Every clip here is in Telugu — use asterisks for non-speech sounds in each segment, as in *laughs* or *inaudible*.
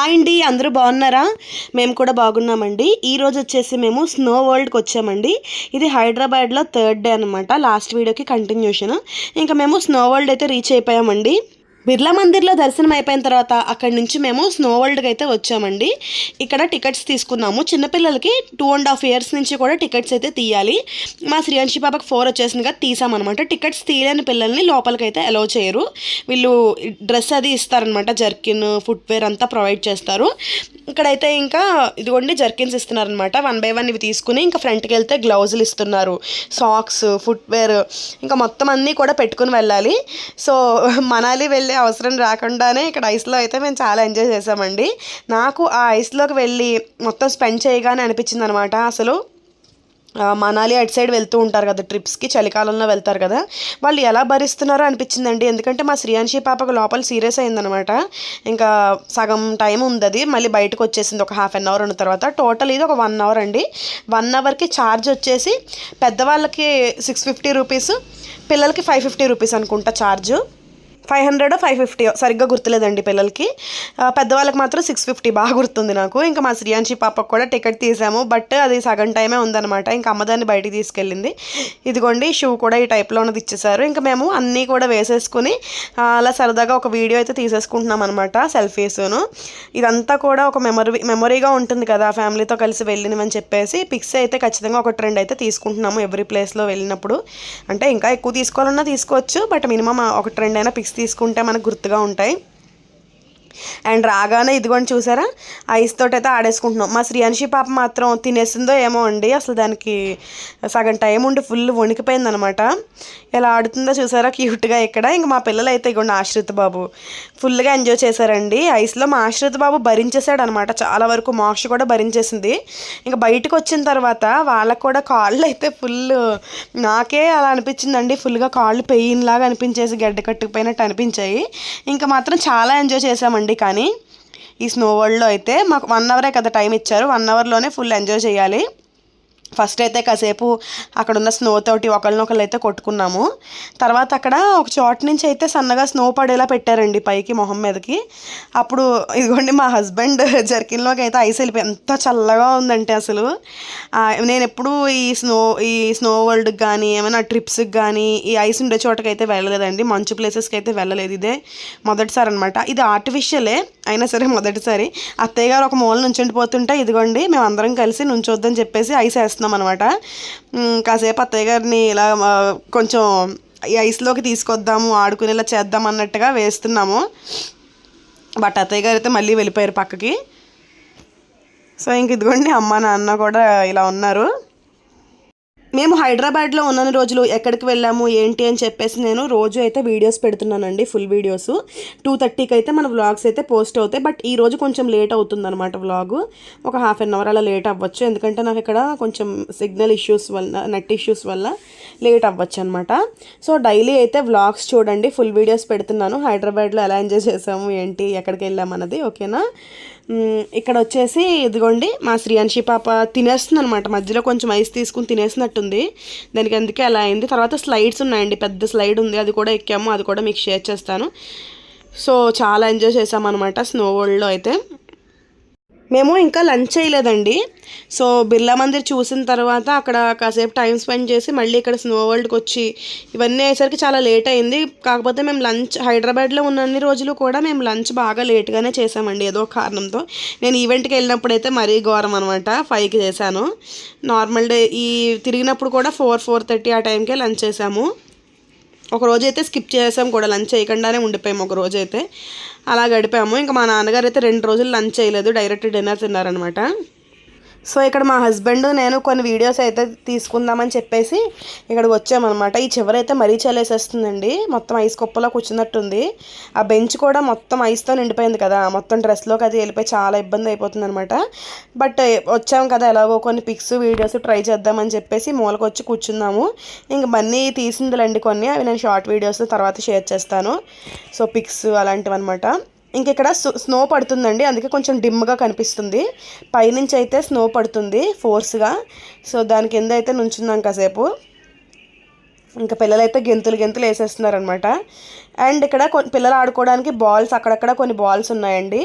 హాయ్ అండి అందరూ బాగున్నారా? మేము కూడా బాగున్నామండి. ఈ రోజు వచ్చేసి మేము స్నో వరల్డ్కి వచ్చామండి. ఇది హైదరాబాద్లో థర్డ్ డే అనమాట లాస్ట్ వీడియోకి కంటిన్యూషన్. ఇంకా మేము స్నో వరల్డ్ అయితే రీచ్ అయిపోయామండి. బిర్లా మందిర్లో దర్శనం అయిపోయిన తర్వాత అక్కడి నుంచి మేము స్నో వరల్డ్కి అయితే వచ్చామండి. ఇక్కడ టికెట్స్ తీసుకున్నాము. చిన్నపిల్లలకి టూ అండ్ హాఫ్ ఇయర్స్ నుంచి కూడా టికెట్స్ అయితే తీయాలి. మా శ్రీయాంశి బాబాకి ఫోర్ వచ్చేసిందిగా తీసామన్నమాట. టికెట్స్ తీయలేని పిల్లల్ని లోపలికి అయితే అలౌ చేయరు. వీళ్ళు డ్రెస్ అది ఇస్తారనమాట జర్కిన్ ఫుట్వేర్ అంతా ప్రొవైడ్ చేస్తారు. ఇక్కడైతే ఇంకా ఇదిగోండి జర్కిన్స్ ఇస్తున్నారనమాట వన్ బై వన్ ఇవి తీసుకుని ఇంకా ఫ్రంట్కి వెళ్తే గ్లౌజులు ఇస్తున్నారు. సాక్స్ ఫుట్వేర్ ఇంకా మొత్తం అన్నీ కూడా పెట్టుకుని వెళ్ళాలి. సో *laughs* మనాలి వెళ్ళి అవసరం రాకుండానే ఇక్కడ ఐస్లో అయితే మేము చాలా ఎంజాయ్ చేసామండి. నాకు ఆ ఐస్లోకి వెళ్ళి మొత్తం స్పెండ్ చేయగానే అనిపించింది అనమాట అసలు మనాలి అటు సైడ్ వెళ్తూ ఉంటారు కదా ట్రిప్స్కి చలికాలంలో వెళ్తారు కదా వాళ్ళు ఎలా భరిస్తున్నారో అనిపించిందండి. ఎందుకంటే మా శ్రీయాంశి పాపకు లోపల సీరియస్ అయిందనమాట. ఇంకా సగం టైం ఉంది అది మళ్ళీ బయటకు వచ్చేసింది ఒక హాఫ్ అన్ అవర్ ఉన్న తర్వాత. టోటల్ ఇది ఒక వన్ అవర్ అండి. వన్ అవర్కి ఛార్జ్ వచ్చేసి పెద్దవాళ్ళకి సిక్స్ ఫిఫ్టీ రూపీస్ పిల్లలకి ఫైవ్ ఫిఫ్టీ రూపీస్ అనుకుంటా charge. Five hundred five fifty సరిగ్గా గుర్తులేదండి పిల్లలకి. పెద్దవాళ్ళకి మాత్రం సిక్స్ ఫిఫ్టీ బాగా గుర్తుంది నాకు. ఇంకా మా శ్రీయాంశి పాపకు కూడా టికెట్ తీసాము. బట్ అది సగం టైమే ఉందన్నమాట. ఇంకా అమ్మదాన్ని బయటికి తీసుకెళ్ళింది. ఇదిగోండి షూ కూడా ఈ టైప్లో ఉన్నది ఇచ్చేసారు. ఇంకా మేము అన్నీ కూడా వేసేసుకుని అలా సరదాగా ఒక వీడియో అయితే తీసేసుకుంటున్నాం అనమాట సెల్ఫీస్ను. ఇదంతా కూడా ఒక మెమరీ మెమరీగా ఉంటుంది కదా ఫ్యామిలీతో కలిసి వెళ్ళినవని చెప్పేసి పిక్స్ అయితే ఖచ్చితంగా ఒక ట్రెండ్ అయితే తీసుకుంటున్నాము ఎవ్రీ ప్లేస్లో వెళ్ళినప్పుడు. అంటే ఇంకా ఎక్కువ తీసుకోవాలన్నా తీసుకోవచ్చు బట్ మినిమం ఒక ట్రెండ్ అయినా పిక్స్ తీసుకుంటే మనకు గుర్తుగా ఉంటాయి. అండ్ రాగానే ఇదిగోండి చూసారా? ఐస్ తోటైతే అయితే ఆడేసుకుంటున్నాం. మా శ్రీయాన్షి పాప మాత్రం తినేసిందో ఏమో అండి. అసలు దానికి సగం టైం ఉండి ఫుల్ వణికిపోయిందనమాట. ఎలా ఆడుతుందో చూసారా? క్యూట్గా ఇక్కడ. ఇంక మా పిల్లలు అయితే ఇగోండి ఆశ్రిత్ బాబు. ఫుల్గా ఎంజాయ్ చేశారండి. ఐస్లో మా ఆశ్రిత్ బాబు భరించేశాడు అనమాట చాలా వరకు మోక్ష కూడా భరించేసింది. ఇంకా బయటకు వచ్చిన తర్వాత వాళ్ళకు కూడా కాళ్ళు అయితే ఫుల్ నాకే అలా అనిపించిందండి. ఫుల్గా కాళ్ళు పెయిన్ లాగా అనిపించేసి గడ్డ కట్టుకుపోయినట్టు అనిపించాయి. ఇంకా మాత్రం చాలా ఎంజాయ్ చేసామండి కానీ ఈ స్నో వరల్డ్లో అయితే మాకు వన్ అవరే కదా టైం ఇచ్చారు. వన్ అవర్లోనే ఫుల్ ఎంజాయ్ చేయాలి. ఫస్ట్ అయితే కాసేపు అక్కడ ఉన్న స్నో తోటి ఒకళ్ళనొకళ్ళు అయితే కొట్టుకున్నాము. తర్వాత అక్కడ ఒక చోట నుంచి అయితే సన్నగా స్నో పడేలా పెట్టారండి పైకి మొహం మీదకి. అప్పుడు ఇదిగోండి మా హస్బెండ్ జర్కిన్లోకి అయితే ఐస్ వెళ్ళిపోయి ఎంత చల్లగా ఉందంటే అసలు. నేను ఎప్పుడు ఈ స్నో ఈ స్నో వరల్డ్కి కానీ ఏమైనా ట్రిప్స్కి కానీ ఈ ఐస్ ఉండే చోటకి అయితే వెళ్ళలేదండి. మంచు ప్లేసెస్కి అయితే వెళ్ళలేదు ఇదే మొదటిసారి అనమాట ఇది ఆర్టిఫిషియలే అయినా సరే మొదటిసారి. అత్తయ్య గారు ఒక మూల నుంచుండి పోతుంటే ఇదిగోండి మేము అందరం కలిసి నుంచొద్దని చెప్పేసి ఐస్ చేస్తున్నాం అనమాట కాసేపు అత్తయ్య గారిని ఇలా కొంచెం ఈ ఐస్లోకి తీసుకొద్దాము ఆడుకునేలా చేద్దాం అన్నట్టుగా వేస్తున్నాము. బట్ అత్తయ్య గారు అయితే మళ్ళీ వెళ్ళిపోయారు పక్కకి. సో ఇంక ఇదిగోండి అమ్మ నాన్న కూడా ఇలా ఉన్నారు. మేము హైదరాబాద్లో ఉన్న రోజులు ఎక్కడికి వెళ్ళాము ఏంటి అని చెప్పేసి నేను రోజు అయితే వీడియోస్ పెడుతున్నానండి ఫుల్ వీడియోస్ టూ థర్టీకి అయితే మన వ్లాగ్స్ అయితే పోస్ట్ అవుతాయి. బట్ ఈ రోజు కొంచెం లేట్ అవుతుంది అనమాట వ్లాగ్ ఒక హాఫ్ అన్ అవర్ అలా లేట్ అవ్వచ్చు. ఎందుకంటే నాకు ఇక్కడ కొంచెం సిగ్నల్ ఇష్యూస్ వల్ల నెట్ ఇష్యూస్ వల్ల లేట్ అవ్వచ్చు అనమాట సో డైలీ అయితే వ్లాగ్స్ చూడండి ఫుల్ వీడియోస్ పెడుతున్నాను. హైదరాబాద్లో ఎలా ఎంజాయ్ చేసాము ఏంటి ఎక్కడికి వెళ్ళామన్నది ఓకేనా ఇక్కడ వచ్చేసి ఇదిగోండి మా శ్రీయాన్షి పాప తినేస్తుంది అనమాట మధ్యలో కొంచెం ఐస్ తీసుకుని తినేసినట్టుంది. దానికి అందుకే అలా అయింది. తర్వాత స్లైడ్స్ ఉన్నాయండి. పెద్ద స్లైడ్ ఉంది. అది కూడా ఎక్కాము. అది కూడా మీకు షేర్ చేస్తాను. సో చాలా ఎంజాయ్ చేసామన్నమాట స్నో వరల్డ్లో అయితే. మేము ఇంకా లంచ్ చేయలేదండి. సో బిర్లా మందిర్ చూసిన తర్వాత అక్కడ కాసేపు టైం స్పెండ్ చేసి మళ్ళీ ఇక్కడ స్నో వరల్డ్కి వచ్చి ఇవన్నీ అయ్యేసరికి చాలా లేట్ అయింది. కాకపోతే మేము లంచ్ హైదరాబాద్లో ఉన్న అన్ని రోజులు కూడా మేము లంచ్ బాగా లేట్గానే చేసామండి ఏదో కారణంతో. నేను ఈవెంట్కి వెళ్ళినప్పుడు అయితే మరీ ఘోరం అనమాట ఫైవ్కి చేశాను. నార్మల్ డే ఈ తిరిగినప్పుడు కూడా ఫోర్ ఫోర్ థర్టీ ఆ టైంకే లంచ్ చేసాము. ఒక రోజు అయితే స్కిప్ చేసాం కూడా లంచ్ చేయకుండానే ఉండిపోయాము ఒక రోజు అయితే అలా గడిపాము. ఇంకా మా నాన్నగారు అయితే రెండు రోజులు లంచ్ చేయలేదు డైరెక్ట్ డిన్నర్ తిన్నారనమాట సో ఇక్కడ మా హస్బెండ్ నేను కొన్ని వీడియోస్ అయితే తీసుకుందామని చెప్పేసి ఇక్కడికి వచ్చామన్నమాట. ఈ చివరైతే మరీ చలేసేస్తుందండి మొత్తం ఐస్ కుప్పలో కూర్చున్నట్టుంది. ఆ బెంచ్ కూడా మొత్తం ఐస్తో నిండిపోయింది కదా. మొత్తం డ్రెస్లోకి అది వెళ్ళిపోయి చాలా ఇబ్బంది అయిపోతుంది అనమాట బట్ వచ్చాం కదా ఎలాగో కొన్ని పిక్స్ వీడియోస్ ట్రై చేద్దామని చెప్పేసి మూలకు వచ్చి కూర్చున్నాము. ఇంక మన్నీ తీసిందిలేండి కొన్ని. అవి నేను షార్ట్ వీడియోస్ తర్వాత షేర్ చేస్తాను. సో పిక్స్ అలాంటివి అనమాట ఇక్కడ స్నో పడుతుందండి. అందుకే కొంచెం డిమ్గా కనిపిస్తుంది. పైనుంచి అయితే స్నో పడుతుంది ఫోర్స్గా. సో దాని కింద అయితే నుంచున్నాం కాసేపు. ఇంకా పిల్లలైతే గెంతులు గెంతులు వేసేస్తున్నారనమాట. అండ్ ఇక్కడ కొన్ని పిల్లలు ఆడుకోవడానికి బాల్స్ అక్కడక్కడ కొన్ని బాల్స్ ఉన్నాయండి.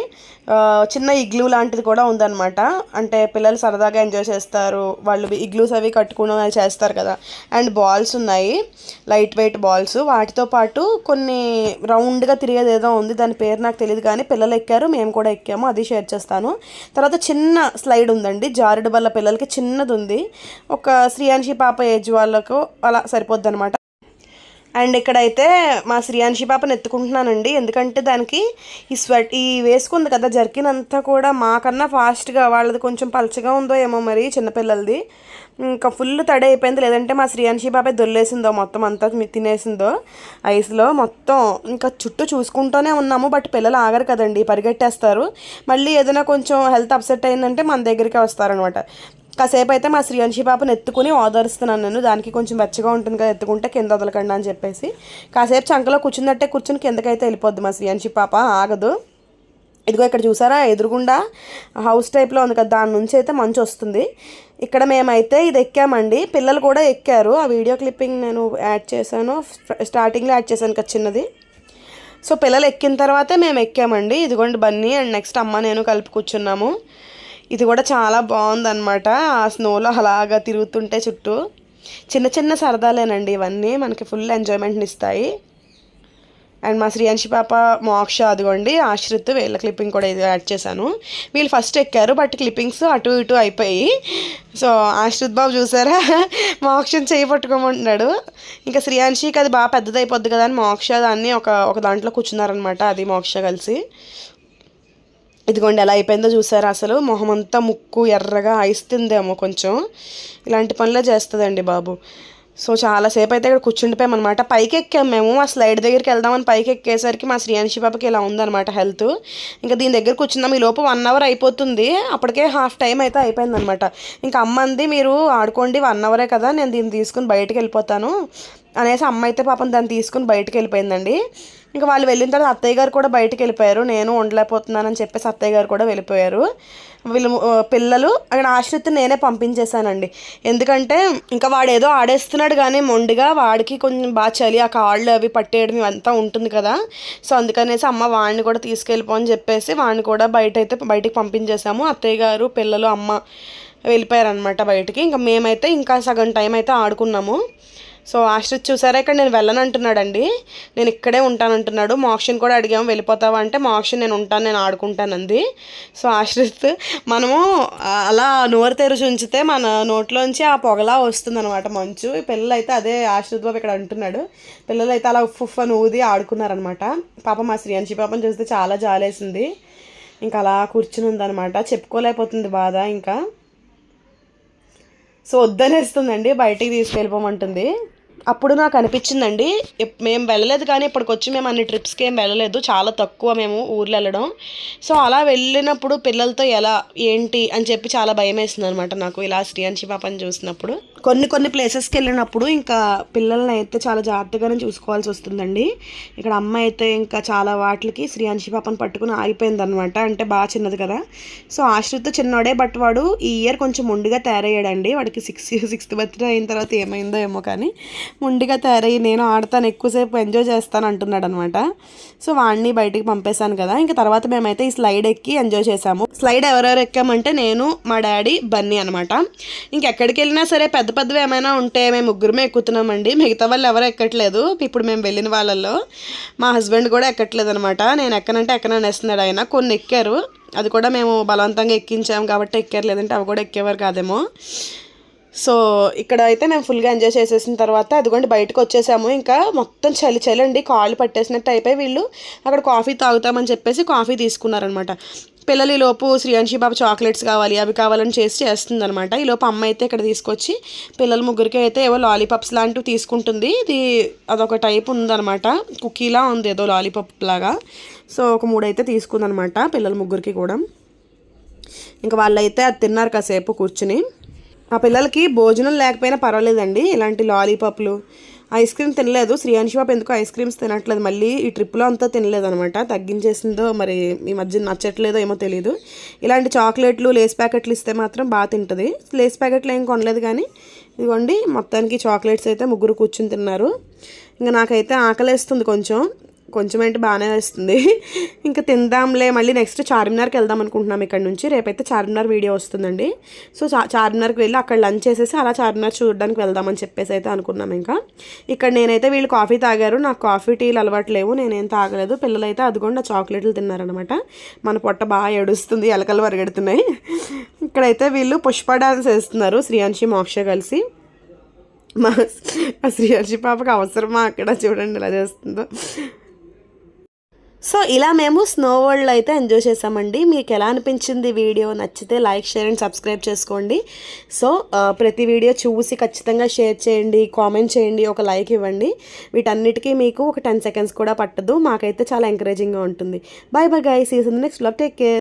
చిన్న ఇగ్లూ లాంటిది కూడా ఉందన్నమాట అంటే పిల్లలు సరదాగా ఎంజాయ్ చేస్తారు. వాళ్ళు ఇగ్లూస్ అవి కట్టుకుని చేస్తారు కదా. అండ్ బాల్స్ ఉన్నాయి. Light weight balls. వాటితో పాటు కొన్ని రౌండ్గా తిరిగేది ఏదో ఉంది. దాని పేరు నాకు తెలియదు కానీ పిల్లలు ఎక్కారు. మేము కూడా ఎక్కాము. అది షేర్ చేస్తాను. తర్వాత చిన్న స్లైడ్ ఉందండి. జారుడు వల్ల పిల్లలకి చిన్నది ఉంది ఒక శ్రీయాన్షి పాప ఏజ్ వాళ్ళకు అలా సరిపోద్ది అండ్ ఇక్కడైతే మా శ్రీయాన్షి పాపను ఎత్తుకుంటున్నానండి. ఎందుకంటే దానికి ఈ స్వెట్ ఈ వేసుకుంది కదా జర్కిన్ అంతా కూడా మాకన్నా ఫాస్ట్గా వాళ్ళది కొంచెం పలచగా ఉందో ఏమో మరి చిన్నపిల్లలది. ఇంకా ఫుల్ తడి అయిపోయింది. లేదంటే మా శ్రీయాన్షి పాపే దొల్లేసిందో మొత్తం అంతా తినేసిందో. ఐస్లో మొత్తం ఇంకా చుట్టూ చూసుకుంటూనే ఉన్నాము. బట్ పిల్లలు ఆగరు కదండి పరిగెట్టేస్తారు. మళ్ళీ ఏదైనా కొంచెం హెల్త్ అప్సెట్ అయిందంటే మన దగ్గరికి వస్తారనమాట. కాసేపు అయితే మా శ్రీయంశి పాపను ఎత్తుకుని ఓదరుస్తున్నాను నేను. దానికి కొంచెం వెచ్చగా ఉంటుంది కదా ఎత్తుకుంటే కింద వదలకండి అని చెప్పేసి. కాసేపు చంకలో కూర్చున్నట్టే కూర్చుని కిందకైతే వెళ్ళిపోద్ది మా శ్రీయంశి పాప. ఆగదు. ఇదిగో ఇక్కడ చూసారా ఎదురుగుండా హౌస్ టైప్లో ఉంది కదా దాని నుంచి అయితే మంచి వస్తుంది. ఇక్కడ మేమైతే ఇది ఎక్కామండి. పిల్లలు కూడా ఎక్కారు. ఆ వీడియో క్లిప్పింగ్ నేను యాడ్ చేశాను. స్టార్టింగ్లో యాడ్ చేశాను కదా చిన్నది. సో పిల్లలు ఎక్కిన తర్వాతే మేము ఎక్కామండి. ఇదిగోండి బన్నీ అండ్ నెక్స్ట్ అమ్మ నేను కలిపి కూర్చున్నాము. ఇది కూడా చాలా బాగుందన్నమాట. ఆ స్నోలో అలాగా తిరుగుతుంటే చుట్టూ. చిన్న చిన్న సరదాలేనండి ఇవన్నీ. మనకి ఫుల్ ఎంజాయ్మెంట్ని ఇస్తాయి. అండ్ మా శ్రీయాంశి పాప మోక్ష అదిగోండి. ఆశ్రిత్ వీళ్ళ క్లిప్పింగ్ కూడా ఇది యాడ్ చేశాను. వీళ్ళు ఫస్ట్ ఎక్కారు బట్ క్లిప్పింగ్స్ అటు ఇటు అయిపోయి. సో ఆశ్రిత్ బాబు చూసారా? *laughs* మోక్షని చేయి పట్టుకోమంటున్నాడు. ఇంకా శ్రీయాంశికి అది బాగా పెద్దదైపోద్ది కదా అని మోక్ష దాన్ని ఒక ఒక దాంట్లో కూర్చున్నారనమాట అది మోక్ష కలిసి. ఇదిగోండి ఎలా అయిపోయిందో చూసారా అసలు? మొహం అంతా ముక్కు ఎర్రగా అయిస్తుందేమో కొంచెం. ఇలాంటి పనులే చేస్తుందండి బాబు. సో చాలాసేపు అయితే ఇక్కడ కూర్చుండిపోయామన్నమాట పైకి ఎక్కాం మేము. ఆ స్లైడ్ దగ్గరికి వెళ్దామని పైకి ఎక్కేసరికి మా శ్రీయాన్షి పాపకి ఇలా ఉందన్నమాట హెల్త్. ఇంకా దీని దగ్గర కూర్చున్నాం. ఈ లోపు వన్ అవర్ అయిపోతుంది. అప్పటికే హాఫ్ టైం అయితే అయిపోయిందనమాట ఇంకా అమ్మ అంది మీరు ఆడుకోండి వన్ అవరే కదా నేను దీన్ని తీసుకుని బయటకు వెళ్ళిపోతాను. అనేసి అమ్మ అయితే పాపం దాన్ని తీసుకుని బయటకు వెళ్ళిపోయిందండి. ఇంకా వాళ్ళు వెళ్ళిన తర్వాత అత్తయ్య గారు కూడా బయటకు వెళ్ళిపోయారు. నేను ఉండలేకపోతున్నానని చెప్పేసి అత్తయ్య గారు కూడా వెళ్ళిపోయారు. వీళ్ళు పిల్లలు అక్కడ ఆశ్రిత్ నేనే పంపించేశానండి. ఎందుకంటే ఇంకా వాడు ఏదో ఆడేస్తున్నాడు కానీ మొండిగా వాడికి కొంచెం బాగా చలి ఆ కాళ్ళు అవి పట్టేయడం ఇవంతా ఉంటుంది కదా. సో అందుకనేసి అమ్మ వాడిని కూడా తీసుకెళ్ళిపో అని చెప్పేసి వాడిని కూడా బయట అయితే బయటికి పంపించేశాము. అత్తయ్య గారు పిల్లలు అమ్మ వెళ్ళిపోయారనమాట బయటికి. ఇంకా మేమైతే ఇంకా సగం టైం అయితే ఆడుకున్నాము. సో ఆశ్రిత్ చూసారా? ఇక్కడ నేను వెళ్ళను అంటున్నాడండి నేను ఇక్కడే ఉంటానంటున్నాడు. మోక్షన్ కూడా అడిగాము వెళ్ళిపోతావా అంటే మోక్షన్ నేను ఉంటాను నేను ఆడుకుంటానంది. సో ఆశ్రిత్ మనము అలా నోరు తెరిచి ఉంచితే మన నోట్లోంచి ఆ పొగలా వస్తుంది అనమాట మంచు. ఈ పిల్లలు అయితే అదే ఆశ్రిత్ బాబు ఇక్కడ అంటున్నాడు. పిల్లలు అయితే అలా ఉఫ్ ఉఫ్ అని ఊది ఆడుకున్నారనమాట పాప మా శ్రీయాంశి పాపం చూస్తే చాలా జాలేసింది. ఇంకా అలా కూర్చుని ఉందనమాట చెప్పుకోలేకపోతుంది బాధ ఇంకా. సో వద్దనేస్తుందండి బయటికి తీసుకెళ్ళిపోమంటుంది. అప్పుడు నాకు అనిపించిందండి. మేము వెళ్ళలేదు కానీ ఇప్పటికొచ్చి మేము అన్ని ట్రిప్స్కి ఏం వెళ్ళలేదు. చాలా తక్కువ మేము ఊర్లు వెళ్ళడం. సో అలా వెళ్ళినప్పుడు పిల్లలతో ఎలా ఏంటి అని చెప్పి చాలా భయం వేసింది అనమాట నాకు ఇలా శ్రీయాంశి పాపని చూసినప్పుడు. కొన్ని కొన్ని ప్లేసెస్కి వెళ్ళినప్పుడు ఇంకా పిల్లల్ని అయితే చాలా జాగ్రత్తగానే చూసుకోవాల్సి వస్తుందండి. ఇక్కడ అమ్మ అయితే ఇంకా చాలా వాటికి శ్రీయాంశి పాపను పట్టుకుని ఆగిపోయింది అనమాట అంటే బాగా చిన్నది కదా. సో ఆశ్రిత్ చిన్నోడే బట్ వాడు ఈ ఇయర్ కొంచెం ముందుగా తయారయ్యాడండి. వాడికి సిక్స్ సిక్స్త్ బర్త్డే అయిన తర్వాత ఏమైందో ఏమో కానీ ముందుగా తయారయ్యి నేను ఆడతాను ఎక్కువసేపు ఎంజాయ్ చేస్తాను అంటున్నాడు అనమాట సో వాడిని బయటికి పంపేశాను కదా. ఇంకా తర్వాత మేమైతే ఈ స్లైడ్ ఎక్కి ఎంజాయ్ చేసాము స్లైడ్ ఎవరెవరు ఎక్కామంటే నేను మా డాడీ బన్నీ అనమాట ఇంకెక్కడికి వెళ్ళినా సరే పెద్ద పెద్దవి ఏమైనా ఉంటే మేము ముగ్గురమే ఎక్కుతున్నామండి. మిగతా వాళ్ళు ఎవరు ఎక్కట్లేదు. ఇప్పుడు మేము వెళ్ళిన వాళ్ళల్లో మా హస్బెండ్ కూడా ఎక్కట్లేదు అనమాట నేను ఎక్కనంటే ఎక్కనని వేస్తున్నాడు ఆయన. కొన్ని ఎక్కారు. అది కూడా మేము బలవంతంగా ఎక్కించాము కాబట్టి ఎక్కారు లేదంటే అవి కూడా ఎక్కేవారు కాదేమో. సో ఇక్కడ అయితే మేము ఫుల్గా ఎంజాయ్ చేసేసిన తర్వాత అదిగోండి బయటకు వచ్చేసాము. ఇంకా మొత్తం చలి చలి అండి. కాళ్ళు పట్టేసినట్టు అయిపోయి వీళ్ళు అక్కడ కాఫీ తాగుతామని చెప్పేసి కాఫీ తీసుకున్నారనమాట. పిల్లలు లోపు శ్రీయాంశి బాబు చాక్లెట్స్ కావాలి అవి కావాలని చేసి చేస్తుందనమాట ఈ లోపు అమ్మ అయితే ఇక్కడ తీసుకొచ్చి పిల్లల ముగ్గురికి అయితే ఏవో లాలీపాప్స్ లాంటివి తీసుకుంటుంది. ఇది అదొక టైప్ ఉందన్నమాట. కుకీలా ఉంది ఏదో లాలీపాప్ లాగా. సో ఒక మూడైతే తీసుకుందనమాట పిల్లల ముగ్గురికి కూడా. ఇంకా వాళ్ళైతే అది తిన్నారు కాసేపు కూర్చుని. ఆ పిల్లలకి భోజనం లేకపోయినా పర్వాలేదండి. ఇలాంటి లాలీపాప్లు ఐస్ క్రీమ్ తినలేదు. శ్రీయాన్షి బాబు ఎందుకు ఐస్ క్రీమ్స్ తినట్లేదు? మళ్ళీ ఈ ట్రిప్లో అంతా తినలేదు అనమాట తగ్గించేసిందో మరి ఈ మధ్య నచ్చట్లేదో ఏమో తెలియదు ఇలాంటి చాక్లెట్లు లేస్ ప్యాకెట్లు ఇస్తే మాత్రం బాగా తింటుంది. లేస్ ప్యాకెట్లు ఏం కొనలేదు కానీ ఇదిగోండి మొత్తానికి చాక్లెట్స్ అయితే ముగ్గురు కూర్చుని తిన్నారు. ఇంకా నాకైతే ఆకలేస్తుంది కొంచెం. కొంచెం అంటే బాగానే వేస్తుంది. ఇంకా తిందాంలే మళ్ళీ నెక్స్ట్ చార్మినార్కి వెళ్దాం అనుకుంటున్నాం ఇక్కడ నుంచి. రేపైతే చార్మినార్ వీడియో వస్తుందండి. సో చార్మినార్కి వెళ్ళి అక్కడ లంచ్ చేసేసి అలా చార్మినార్ చూడడానికి వెళ్దామని చెప్పేసి అయితే అనుకున్నాం ఇంకా. ఇక్కడ నేనైతే వీళ్ళు కాఫీ తాగారు. నాకు కాఫీ టీలు అలవాటు లేవు. నేనేం తాగలేదు. పిల్లలు అయితే అదిగోండి ఆ చాక్లెట్లు తిన్నారనమాట మన పొట్ట బాగా ఏడుస్తుంది ఎలకలు వరగెడుతున్నాయి. ఇక్కడైతే వీళ్ళు పుష్ప డాన్స్ వేస్తున్నారు శ్రీయాంశి మోక్ష కలిసి. మా శ్రీహర్షి పాపకి అవసరమా అక్కడ? చూడండి ఎలా చేస్తుందో. సో ఇలా మేము స్నో వరల్డ్ అయితే ఎంజాయ్ చేసామండి. మీకు ఎలా అనిపించింది వీడియో? నచ్చితే లైక్ షేర్ అండ్ సబ్స్క్రైబ్ చేసుకోండి. సో ప్రతి వీడియో చూసి ఖచ్చితంగా షేర్ చేయండి కామెంట్ చేయండి ఒక లైక్ ఇవ్వండి. వీటన్నిటికీ మీకు ఒక టెన్ సెకండ్స్ కూడా పట్టదు. మాకైతే చాలా ఎంకరేజింగ్గా ఉంటుంది. Bye bye guys see you in next love take care